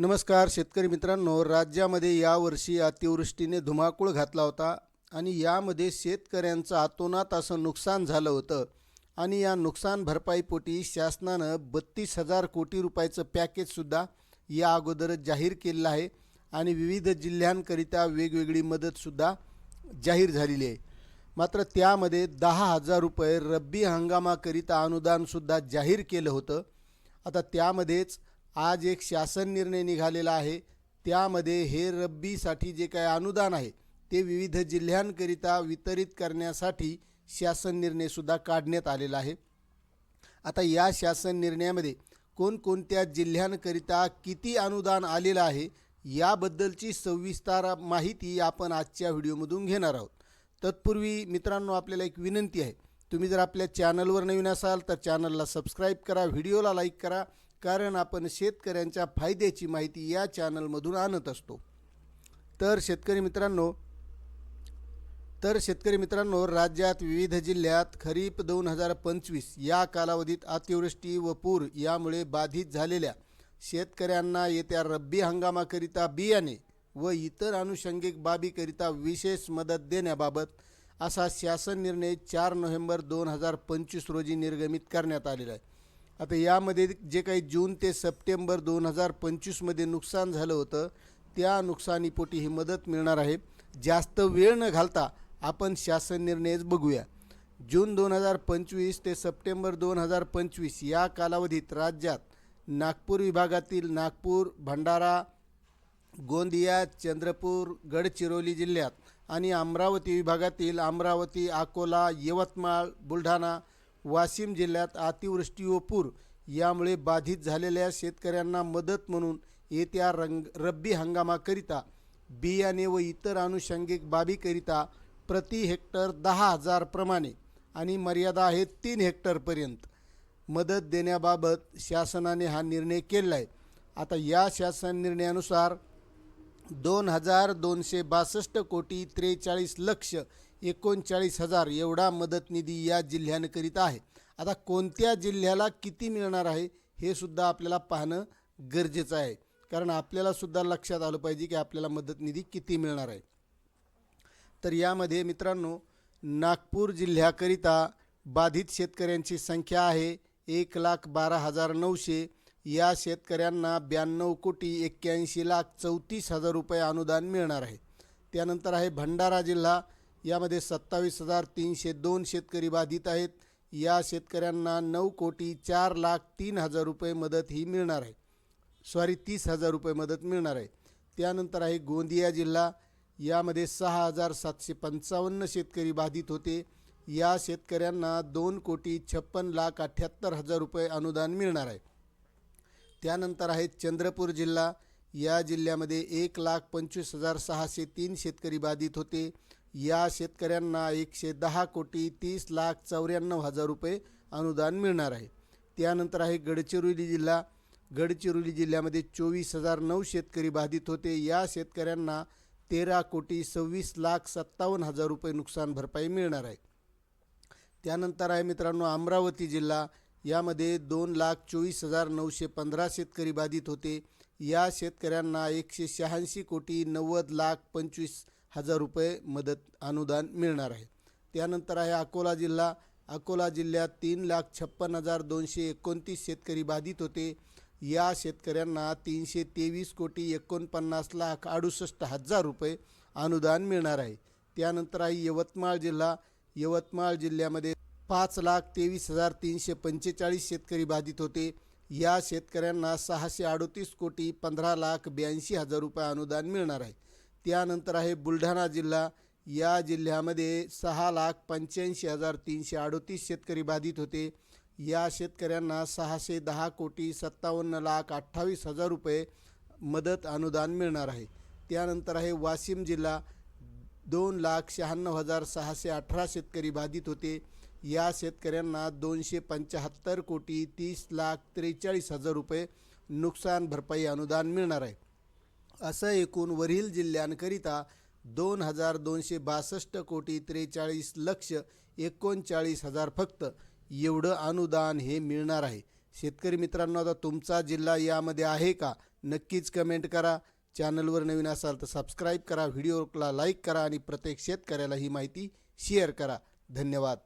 नमस्कार शेतकरी मित्रांनो. राज्यामध्ये यावर्षी अतिवृष्टीने धुमाकूळ घातला होता आणि यामध्ये शेतकऱ्यांचं आतोनात असं नुकसान झालं होतं आणि या नुकसान भरपाईपोटी शासनानं बत्तीस हजार कोटी रुपयाचं पॅकेजसुद्धा या अगोदरच जाहीर केलेलं आहे आणि विविध जिल्ह्यांकरिता वेगवेगळी मदतसुद्धा जाहीर झालेली आहे. मात्र त्यामध्ये दहा हजार रुपये रब्बी हंगामाकरिता अनुदानसुद्धा जाहीर केलं होतं. आता त्यामध्येच आज एक शासन निर्णय निघालेला आहे. त्यामध्ये हे रब्बीसाठी जे काय अनुदान आहे ते विविध जिल्ह्यांकरिता वितरित करण्यासाठी शासन निर्णयसुद्धा काढण्यात आलेला आहे. आता या शासन निर्णयामध्ये कोणकोणत्या जिल्ह्यांकरिता किती अनुदान आलेलं आहे याबद्दलची सविस्तर माहिती आपण आजच्या व्हिडिओमधून घेणार आहोत. तत्पूर्वी मित्रांनो आपल्याला एक विनंती आहे. तुम्ही जर आपल्या चॅनलवर नवीन असाल तर चॅनलला सबस्क्राईब करा व्हिडिओला लाईक करा कारण आपण शेतकऱ्यांच्या फायद्याची माहिती या चॅनलमधून आणत असतो. तर शेतकरी मित्रांनो तर शेतकरी मित्रांनो राज्यात विविध जिल्ह्यात खरीप दोन हजार पंचवीस या कालावधीत अतिवृष्टी व पूर यामुळे बाधित झालेल्या शेतकऱ्यांना येत्या रब्बी हंगामाकरिता बियाणे व इतर अनुषंगिक बाबीकरिता विशेष मदत देण्याबाबत असा शासन निर्णय चार नोव्हेंबर दोन हजार पंचवीस रोजी निर्गमित करण्यात आलेला आहे. आता यामध्ये जे काही जून ते सप्टेंबर दोन हजार पंचवीसमध्ये नुकसान झालं होतं त्या नुकसानीपोटी ही मदत मिळणार आहे. जास्त वेळ न घालता आपण शासन निर्णयच बघूया. जून दोन हजार पंचवीस ते सप्टेंबर दोन हजार पंचवीस या कालावधीत राज्यात नागपूर विभागातील नागपूर भंडारा गोंदिया चंद्रपूर गडचिरोली जिल्ह्यात आणि अमरावती विभागातील अमरावती अकोला यवतमाळ बुलढाणा वाशिम जिल्ह्यात अतिवृष्टी व पूर यामुळे बाधित झालेल्या शेतकऱ्यांना मदत म्हणून येत्या रंग रब्बी हंगामाकरिता बियाणे व इतर अनुषंगिक बाबीकरिता प्रति हेक्टर दहा हजारप्रमाणे आणि मर्यादा आहे तीन हेक्टरपर्यंत मदत देण्याबाबत शासनाने हा निर्णय केला आहे आता या शासन निर्णयानुसार दोन हजार दोनशे बासष्ट कोटी त्रेचाळीस लक्ष एकोणचाळीस हजार एवढा मदत निधी या जिल्ह्यांकरिता आहे. आता कोणत्या जिल्ह्याला किती मिळणार आहे हे सुद्धा आपल्याला पाहणं गरजेचं आहे. कारण आपल्याला सुद्धा लक्षात आलं पाहिजे की आपल्याला मदत निधी किती मिळणार आहे. तर यामध्ये मित्रांनो नागपूर जिल्ह्याकरिता बाधित शेतकऱ्यांची संख्या आहे एक लाख बारा हजार नऊशे. या शेतकऱ्यांना ब्याण्णव कोटी एक्क्याऐंशी लाख चौतीस हजार रुपये अनुदान मिळणार आहे. त्यानंतर आहे भंडारा जिल्हा यामध्ये सत्तावीस हजार तीनशे दोन शेतकरी बाधित आहेत. या शेतकऱ्यांना नऊ कोटी चार लाख तीन हजार रुपये मदत ही मिळणार आहे. सॉरी तीस हजार रुपये मदत मिळणार आहे. त्यानंतर आहे गोंदिया जिल्हा. यामध्ये सहा हजार सातशे पंचावन्न शेतकरी बाधित होते. या शेतकऱ्यांना दोन कोटी छप्पन लाख अठ्ठ्याहत्तर हजार रुपये अनुदान मिळणार आहे. त्यानंतर आहे चंद्रपूर जिल्हा. या जिल्ह्यामध्ये एक लाख पंचवीस हजार सहाशे तीन शेतकरी बाधित होते. या शेतकऱ्यांना एकशे दहा कोटी तीस लाख चौऱ्याण्णव हजार रुपये अनुदान मिळणार आहे. त्यानंतर आहे गडचिरोली जिल्हा. गडचिरोली जिल्ह्यामध्ये चोवीस हजार नऊ शेतकरी बाधित होते. या शेतकऱ्यांना तेरा कोटी सव्वीस लाख सत्तावन्न हजार रुपये नुकसान भरपाई मिळणार आहे. त्यानंतर आहे मित्रांनो अमरावती जिल्हा. यामध्ये दोन लाख चोवीस हजार नऊशे पंधरा शेतकरी बाधित होते. या शेतकऱ्यांना एकशे शहाऐंशी कोटी नव्वद लाख पंचवीस हजार रुपये मदत अनुदान मिळणार आहे. त्यानंतर आहे अकोला जिल्हा. अकोला जिल्ह्यात तीन लाख छप्पन हजार दोनशे एकोणतीस शेतकरी बाधित होते. या शेतकऱ्यांना तीनशे तेवीस कोटी एकोणपन्नास लाख अडुसष्ट हजार रुपये अनुदान मिळणार आहे. त्यानंतर आहे यवतमाळ जिल्हा. यवतमाळ जिल्ह्यामध्ये पाच लाख तेवीस हजार तीनशे पंचेचाळीस शेतकरी बाधित होते. या शेतकऱ्यांना सहाशे अडोतीस कोटी पंधरा लाख ब्याऐंशी हजार रुपये अनुदान मिळणार आहे. त्यानंतर आहे बुलढाणा जिल्हा. या जिल्ह्यामध्ये सहा लाख पंच्याऐंशी हजार तीनशे अडोतीस शेतकरी बाधित होते. या शेतकऱ्यांना सहाशे दहा कोटी सत्तावन्न लाख अठ्ठावीस हजार रुपये मदत अनुदान मिळणार आहे. त्यानंतर आहे वाशिम जिल्हा. दोन लाख शहाण्णव हजार सहाशे अठरा शेतकरी बाधित होते. या शेतकऱ्यांना दोनशे पंच्याहत्तर कोटी तीस लाख त्रेचाळीस हजार रुपये नुकसान भरपाई अनुदान मिळणार आहे. असं एकूण वरील जिल्ह्यांकरिता दोन हजार दोनशे बासष्ट कोटी त्रेचाळीस लक्ष एकोणचाळीस हजार फक्त एवढं अनुदान हे मिळणार आहे. शेतकरी मित्रांनो आता तुमचा जिल्हा यामध्ये आहे का? नक्कीच कमेंट करा. चॅनलवर नवीन असाल तर सबस्क्राईब करा. व्हिडिओला लाईक करा आणि प्रत्येक शेतकऱ्याला ही माहिती शेअर करा. धन्यवाद.